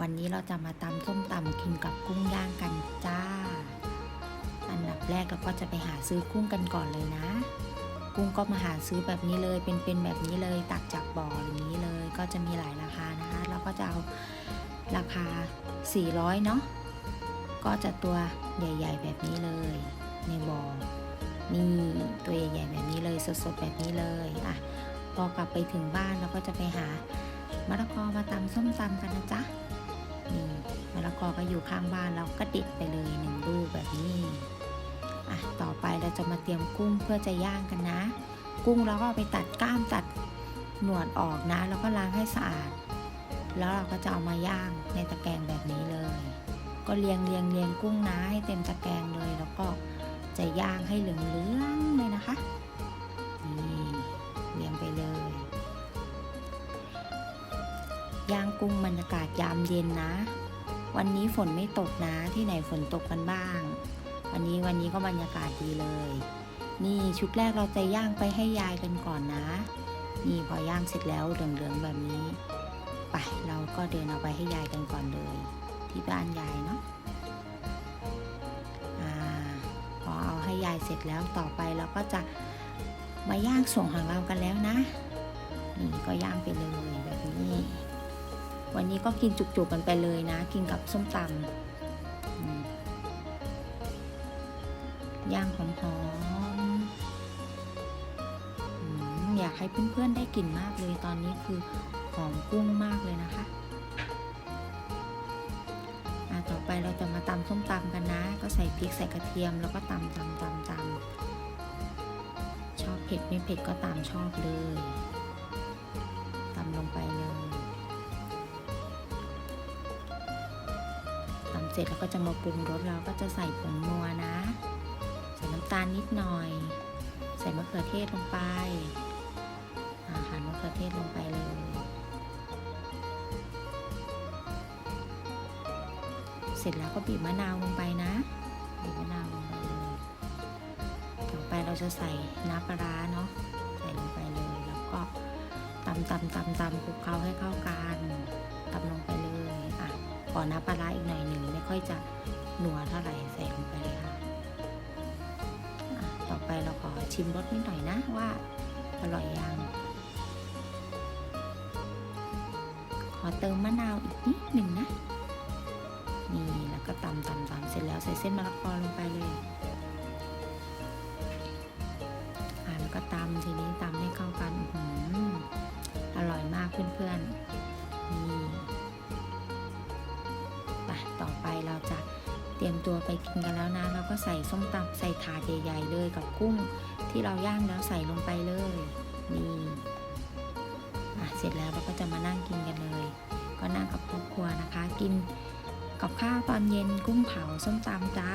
วันนี้เราจะมาตำส้มตำกินกับกุ้งย่างกันจ้า อันดับแรกเราก็จะไปหาซื้อกุ้งกันก่อนเลยนะ กุ้งก็มาหาซื้อแบบนี้เลยเป็นๆแบบนี้เลยตักจากบ่ออย่างนี้เลยก็จะมีหลายราคานะคะเราก็จะเอาราคา 400 เนาะก็จะตัวใหญ่ ๆ แบบนี้เลย ในบ่อนี่ตัวใหญ่ๆแบบนี้เลยสดๆแบบนี้เลยอะพอกลับไปถึงบ้านเราก็จะไปหามะละกอมาตำส้มตำกันนะจ๊ะ มะละกอก็อยู่ข้างบ้านเราก็เด็ดไปเลยหนึ่งลูกแบบนี้อะต่อไปเราจะมาเตรียมกุ้งเพื่อจะย่างกันนะ กุ้งเราก็เอาไปตัดก้ามตัดหนวดออกนะ แล้วก็ล้างให้สะอาด แล้วเราก็จะเอามาย่างในตะแกรงแบบนี้เลย ก็เรียงเรียงเรียงกุ้งนะให้เต็มตะแกรงเลย แล้วก็จะย่างให้เหลืองๆเลยน ย่างกุ้งบรรยากาศยามเย็นนะ วันนี้ฝนไม่ตกนะที่ไหนฝนตกกันบ้าง วันนี้วันนี้ก็บรรยากาศดีเลย นี่ชุดแรกเราจะย่างไปให้ยายกันก่อนนะ นี่พอย่างเสร็จแล้วเหลืองๆแบบนี้ ไปเราก็เดินเอาไปให้ยายกันก่อนเลย ที่บ้านยายเนาะพอเอาให้ยายเสร็จแล้วต่อไปเราก็จะมาย่างส่วนของเรากันแล้วนะ นี่ก็ย่างไปเลย วันนี้ก็กินจุกๆกันไปเลยนะ กินกับส้มตำย่างหอมๆอยากให้เพื่อนๆได้กลิ่นมากเลยตอนนี้คือหอมกุ้งมากเลยนะคะอะต่อไปเราจะมาตำส้มตำกันนะ ก็ใส่พริกใส่กระเทียมแล้วก็ตำตำตำตำชอบเผ็ดไม่เผ็ดก็ตามชอบเลย เสร็จแล้วก็จะมาปรุงรสเราก็จะใส่ผงนัวนะ ใส่น้ำตาลนิดหน่อย ใส่มะเขือเทศลงไปอาหั่นมะเขือเทศลงไปเลยเสร็จแล้วก็บีบมะนาวลงไปนะบีบมะนาวลงไปเลยต่อไปเราจะใส่น้ำปลาร้าเนาะใส่ลงไปเลยแล้วก็ตำตำตำตำคลุกเคล้าให้เข้ากันตำลงไป ขอน้ำปลาร้าอีกหน่อยหนึ่งไม่ค่อยจะหนัวเท่าไหร่ใส่ลงไปเลยค่ะต่อไปเราขอชิมรสนิดหน่อยนะว่าอร่อยยังขอเติมมะนาวอีกนิดหนึ่งนะนี่แล้วก็ตำตำตำเสร็จแล้วใส่เส้นมะละกอลงไปเลยอ่าแล้วก็ตำทีนี้ตำให้เข้ากันอื้อหืออร่อยมากเพื่อน ตัวไปกินกันแล้วนะเราก็ใส่ส้มตำใส่ถาดใหญ่ๆเลยกับกุ้งที่เราย่างแล้วใส่ลงไปเลยนี่อะเสร็จแล้วเราก็จะมานั่งกินกันเลย ก็นั่งกับครอบครัวนะคะ กินกับข้าวตอนเย็นกุ้งเผาส้มตำจ้า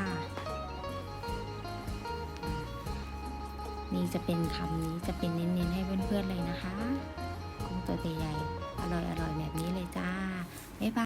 นี่จะเป็นคำนี้จะเป็นเน้นๆให้เพื่อนๆเลยนะคะกุ้งตัวใหญ่ๆอร่อยๆแบบนี้เลยจ้าบ๊ายบาย